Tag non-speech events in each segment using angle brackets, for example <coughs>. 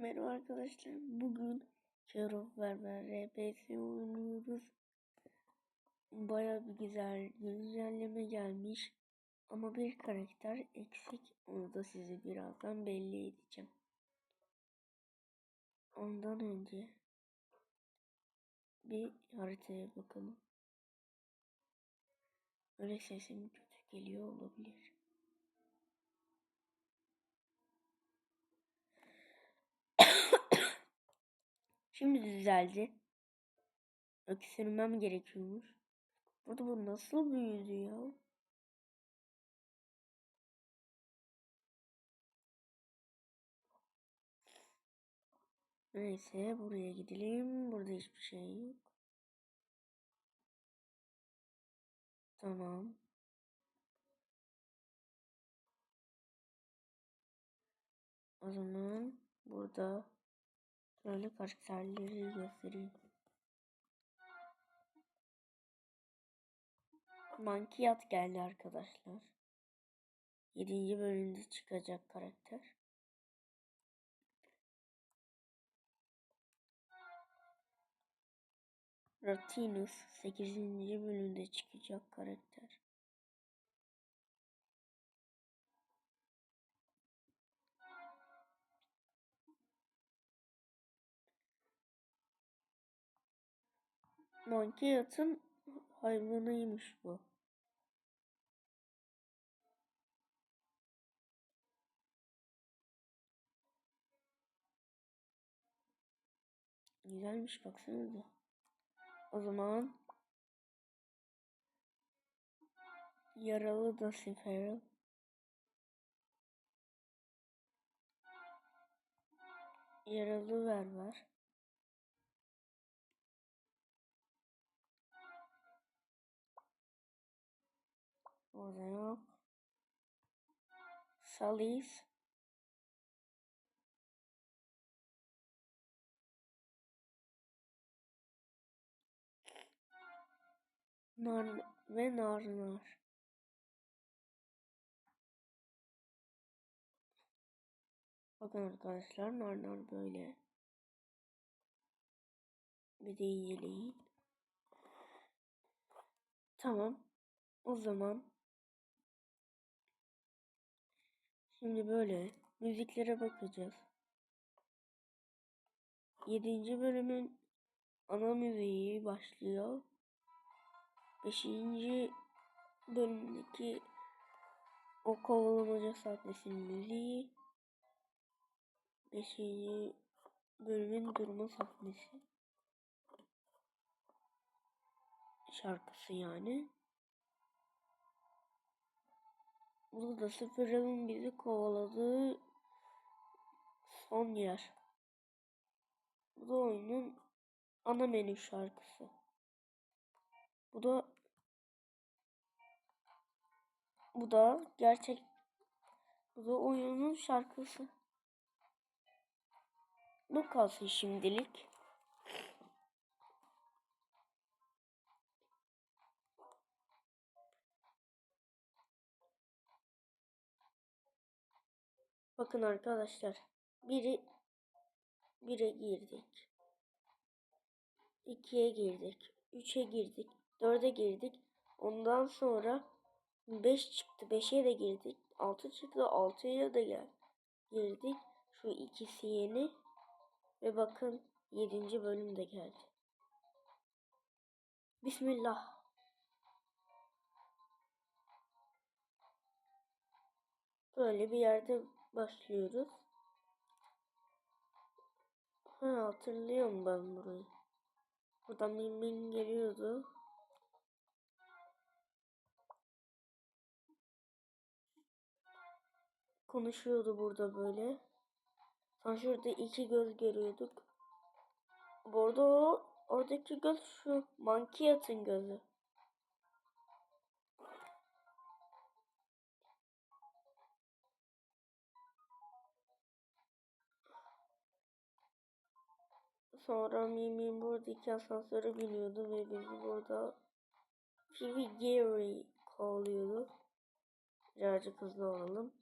Merhaba arkadaşlar. Bugün Care of Berber RPS oynuyoruz. Baya bir güzel güncelleme gelmiş. Ama bir karakter eksik. Onu da size birazdan belli edeceğim. Ondan önce bir haritaya bakalım. Öyle sesim kötü geliyor olabilir. Şimdi düzeldi. Öksürmem gerekiyormuş. Burada bu nasıl büyüdü ya? Neyse buraya gidelim. Burada hiçbir şey yok. Tamam. O zaman burada şöyle karakterleri göstereyim. Mankiyat geldi arkadaşlar. 7. bölümde çıkacak karakter. Ratinus 8. bölümde çıkacak karakter. Mankiyat'ın hayvanıymış bu. Güzelmiş baksanıza. O zaman yaralı da Ferrell. Yaralı ver var. Orada yok. Salis. Nar ve nar nar. Bakın arkadaşlar nar nar böyle. Bir de yiyelim. Tamam. O zaman şimdi böyle müziklere bakacağız. 7. bölümün ana müziği başlıyor. 5. bölümdeki o kovalamaca sahnesinin müziği. 5. bölümün durma sahnesi. Şarkısı yani. Burada da Sıfır'ın bizi kovaladığı son yer. Bu da oyunun ana menü şarkısı. Bu da bu da gerçek bu da oyunun şarkısı. Bu kalsın şimdilik. Bakın arkadaşlar. Biri bire girdik. 2'ye girdik. 3'e girdik. 4'e girdik. Ondan sonra 5 çıktı. 5'e de girdik. 6 çıktı. 6'ya da gel. Girdik. Şu ikisi yeni. Ve bakın 7. bölüm de geldi. Bismillah. Böyle bir yerde başlıyoruz. Ha hatırlıyorum ben burayı. Buradan min min geliyordu. Konuşuyordu burada böyle. Sonra şurada iki göz görüyorduk. Bu arada o oradaki göz şu mankiyatın gözü. Sonra Mimi buradaki asansöre biniyordu ve bizi burada Fifi Gary kovalıyordu. Birazcık hızlı olalım.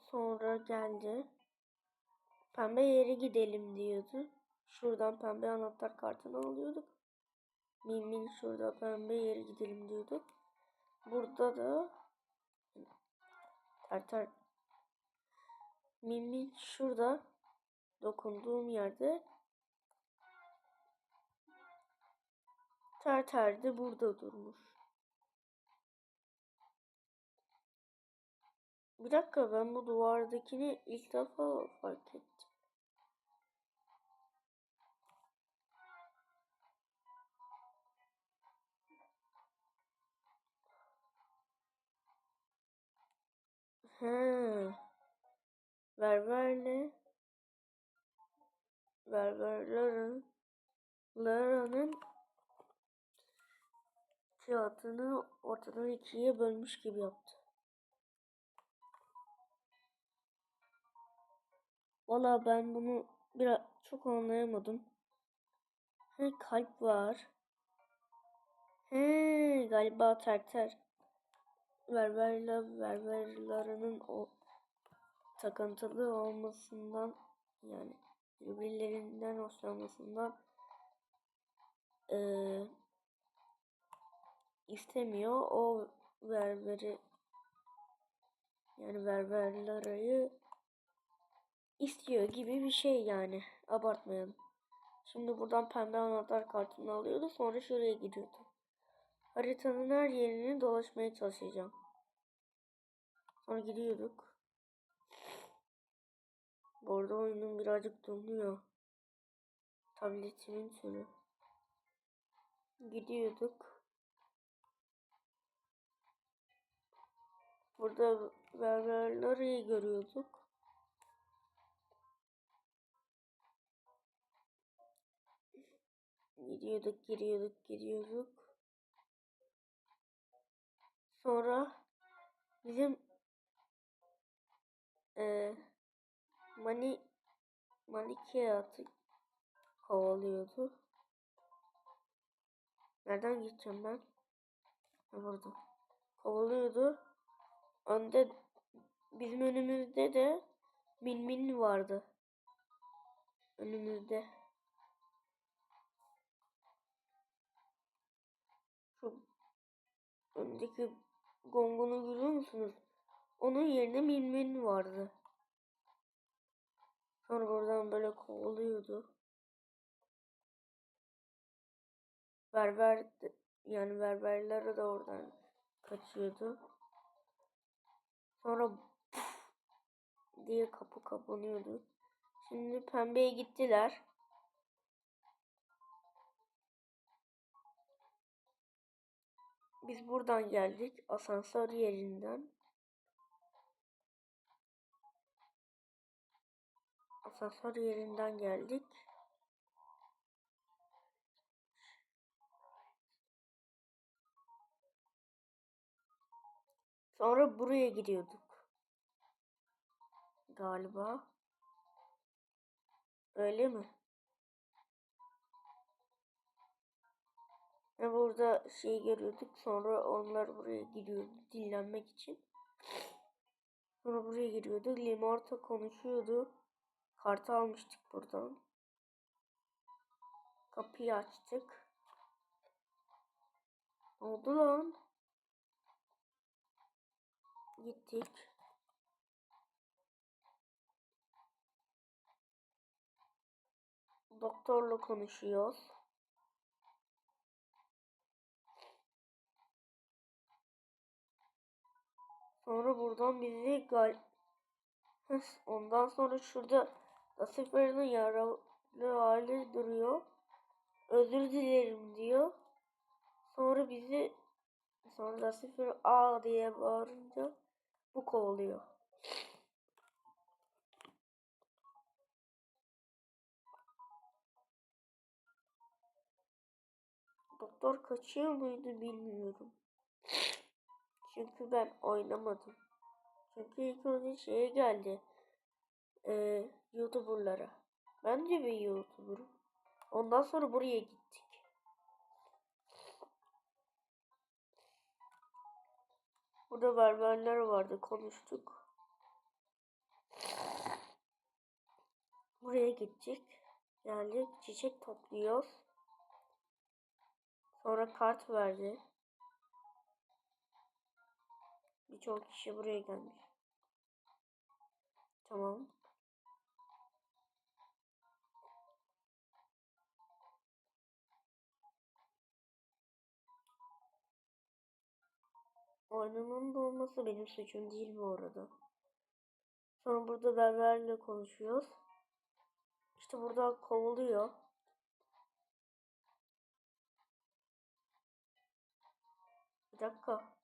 Sonra geldi. Pembe yere gidelim diyordu. Şuradan pembe anahtar kartını alıyorduk. Min min şurada pembe yere gidelim diyordu. Burada da tartar min min şurada dokunduğum yerde tartar da burada durmuş. Bir dakika ben bu duvardakini ilk defa fark ettim. He. Berberle berberlerin Lara'nın fiyatını ortadan ikiye bölmüş gibi yaptı. Valla ben bunu biraz çok anlayamadım. He kalp var. He galiba terter. Berberle berberlerinin o takıntılı olmasından yani birbirlerinden hoşlanmasından e, istemiyor. O berberi yani berberleri istiyor gibi bir şey yani. Abartmayalım. Şimdi buradan pembe anahtar kartını alıyordu. Sonra şuraya gidiyordu. Haritanın her yerini dolaşmaya çalışacağım. Sonra gidiyorduk. Bu arada oyunum birazcık donuyor. Tabletimin sürü. Gidiyorduk. Burada berberleri görüyorduk. Gidiyorduk, giriyorduk, giriyorduk. Sonra bizim e, Mani Malikiyat'ı kovalıyordu. Nereden gideceğim ben? Burada. Kovalıyordu. Önde bizim önümüzde de Min Min vardı. Önümüzde. Şu öndeki gongunu görüyor musunuz? Onun yerine Min Min vardı. Sonra buradan böyle kovalıyordu. Berber yani berberler de oradan kaçıyordu. Sonra diye kapı kapanıyordu. Şimdi pembeye gittiler. Biz buradan geldik asansör yerinden. Asansör yerinden geldik. Sonra buraya gidiyorduk. Galiba. Öyle mi? Ve burada şey görüyorduk. Sonra onlar buraya gidiyordu dinlenmek için. Sonra buraya giriyordu. Limarta konuşuyordu. Kartı almıştık buradan. Kapıyı açtık. Ne oldu lan? Gittik. Doktorla konuşuyoruz. Sonra buradan bizi gal Ondan sonra şurada Lucifer'ın yaralı hali duruyor. Özür dilerim diyor. Sonra bizi sonra Lucifer A diye bağırınca bu kovalıyor. Doktor kaçıyor muydu bilmiyorum. Çünkü ben oynamadım. Çünkü ilk önce şeye geldi. Ee, YouTuber'lara. Ben de bir YouTuber'ım. Ondan sonra buraya gittik. Burada berberler vardı. Konuştuk. Buraya gidecek. Geldik. Çiçek topluyoruz. Sonra kart verdi. Birçok kişi buraya gelmiş. Tamam. Oyunun olması benim suçum değil bu arada. Sonra burada berberle konuşuyoruz. İşte burada kovuluyor. Bir dakika.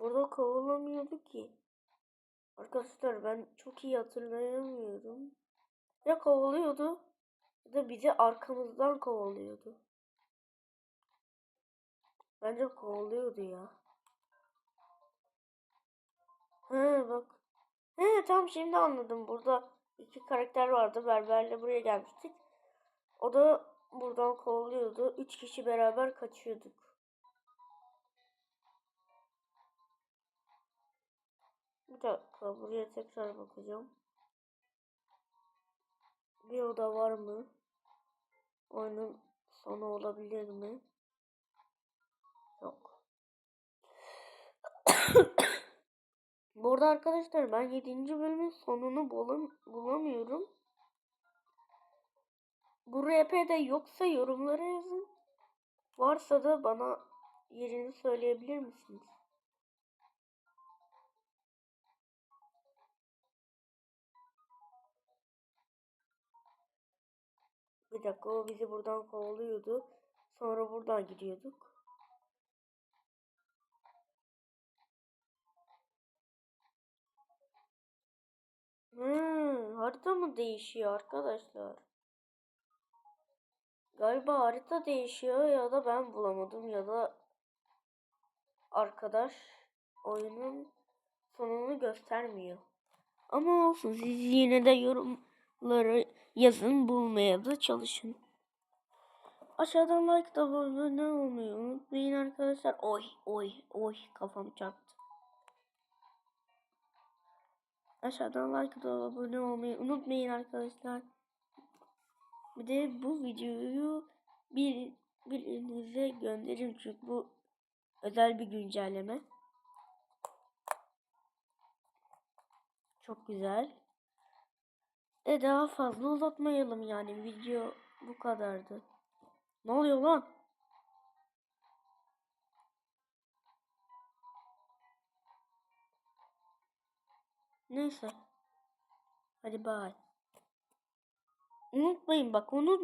Burada kovulamıyordu ki. Arkadaşlar ben çok iyi hatırlayamıyorum. Ya kovalıyordu ya da bizi arkamızdan kovalıyordu. Bence kovalıyordu ya. He bak. He tam şimdi anladım. Burada iki karakter vardı. Berberle buraya gelmiştik. O da buradan kovalıyordu. Üç kişi beraber kaçıyorduk. Bir dakika buraya tekrar bakacağım. Bir oda var mı? Oyunun sonu olabilir mi? Yok. <coughs> Bu arada arkadaşlar ben 7. bölümün sonunu bulam bulamıyorum. Bu RP'de yoksa yorumlara yazın. Varsa da bana yerini söyleyebilir misiniz? Bir dakika o bizi buradan kovalıyordu. Sonra buradan gidiyorduk. Hmm, harita mı değişiyor arkadaşlar? Galiba harita değişiyor ya da ben bulamadım ya da arkadaş oyunun sonunu göstermiyor. Ama olsun siz yine de yorumları yazın bulmaya da çalışın. Aşağıdan like da abone olmayı unutmayın arkadaşlar. Oy oy oy kafam çarptı. Aşağıdan like da abone olmayı unutmayın arkadaşlar. Bir de bu videoyu bir birinize gönderin çünkü bu özel bir güncelleme. Çok güzel. E daha fazla uzatmayalım yani video bu kadardı. Ne oluyor lan? Neyse. Hadi bay. Unutmayın bak unutmayın.